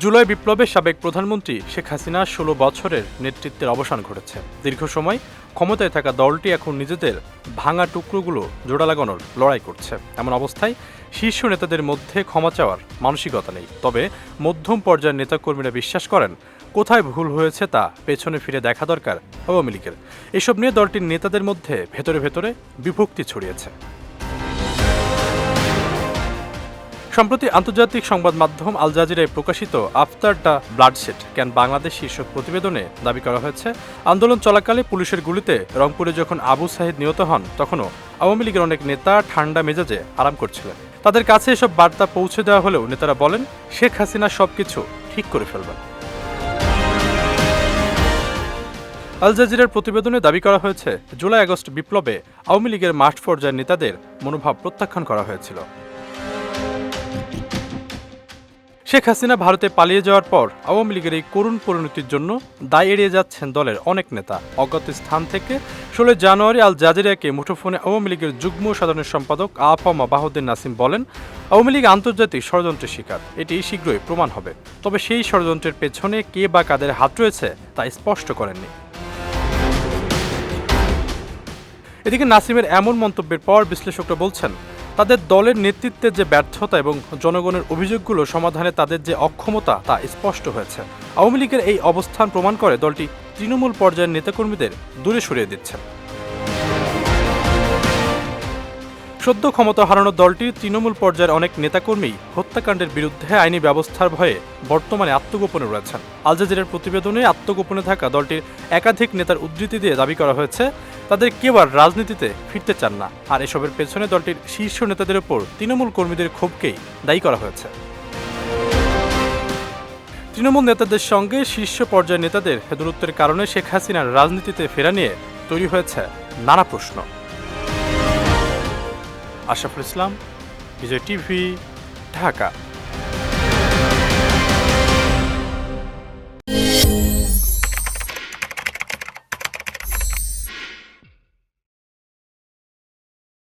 জুলাই বিপ্লবে সাবেক প্রধানমন্ত্রী শেখ হাসিনা ষোলো বছরের নেতৃত্বের অবসান ঘটেছে। দীর্ঘ সময় ক্ষমতায় থাকা দলটি এখন নিজেদের ভাঙা টুকরোগুলো জোড়া লাগানোর লড়াই করছে। এমন অবস্থায় শীর্ষ নেতাদের মধ্যে ক্ষমা চাওয়ার মানসিকতা নেই। তবে মধ্যম পর্যায়ের নেতাকর্মীরা বিশ্বাস করেন, কোথায় ভুল হয়েছে তা পেছনে ফিরে দেখা দরকার আওয়ামী লীগের। এসব নিয়ে দলটির নেতাদের মধ্যে ভেতরে ভেতরে বিভক্তি ছড়িয়েছে। সম্প্রতি আন্তর্জাতিক সংবাদ মাধ্যম আল জাজিরায় প্রকাশিত after the bloodshed can Bangladesh শীর্ষক প্রতিবেদনে দাবি করা হয়েছে, আন্দোলন চলাকালে পুলিশের গুলিতে রংপুরে যখন আবু সাহিদ নিহত হন, তখনও আওয়ামী লীগের অনেক নেতা ঠান্ডা মেজাজে আরাম করছিলেন। তাদের কাছে এসব বার্তা পৌঁছে দেওয়া হলেও নেতারা বলেন, শেখ হাসিনা সবকিছু ঠিক করে ফেলবেন। আল জাজিরার প্রতিবেদনে দাবি করা হয়েছে, জুলাই আগস্ট বিপ্লবে আওয়ামী লীগের মাঠ পর্যায়ের নেতাদের মনোভাব প্রত্যাখ্যান করা হয়েছিল। শেখ হাসিনা ভারতে পালিয়ে যাওয়ার পর আওয়ামী লীগের এই করুণ পরিণতির জন্য দায় এড়িয়ে যাচ্ছেন দলের অনেক নেতা। অজ্ঞাত স্থান থেকে ষোলোই জানুয়ারি আল জাজিরাকে মুঠোফোনে আওয়ামী লীগের যুগ্ম সাধারণ সম্পাদক আফামা বাহুদ্দিন নাসিম বলেন, আওয়ামী লীগ আন্তর্জাতিক ষড়যন্ত্রের শিকার। এটি শীঘ্রই প্রমাণ হবে। তবে সেই ষড়যন্ত্রের পেছনে কে বা কাদের হাত রয়েছে তা স্পষ্ট করেননি। এদিকে নাসিমের এমন মন্তব্যের পর বিশ্লেষকরা বলছেন তাদের দলের নেতৃত্বে যে ব্যর্থতা এবং জনগণের অভিযোগগুলো সমাধানে তাদের যে অক্ষমতা, তা স্পষ্ট হয়েছে। আওয়ামী লীগের এই অবস্থান প্রমাণ করে দলটি তৃণমূল পর্যায়ের নেতাকর্মীদের দূরে সরিয়ে দিচ্ছে। সদ্য ক্ষমতা হারানো দলটি তৃণমূল পর্যায়ের অনেক নেতাকর্মী হত্যাকাণ্ডের বিরুদ্ধে আইনি ব্যবস্থার ভয়ে বর্তমানে আত্মগোপনে রয়েছেন। আল জাজিরার প্রতিবেদনে আত্মগোপনে থাকা দলটির একাধিক নেতার উদ্ধৃতি দিয়ে দাবি করা হয়েছে তাদের কেউ আর রাজনীতিতে ফিরতে চান না। আর এসবের পেছনে দলটির শীর্ষ নেতাদের ওপর তৃণমূল কর্মীদের ক্ষোভকেই দায়ী করা হয়েছে। তৃণমূল নেতাদের সঙ্গে শীর্ষ পর্যায়ের নেতাদের দূরত্বের কারণে শেখ হাসিনার রাজনীতিতে ফেরা নিয়ে তৈরি হয়েছে নানা প্রশ্ন। আশরাফুল ইসলাম, বিজয় টিভি, ঢাকা।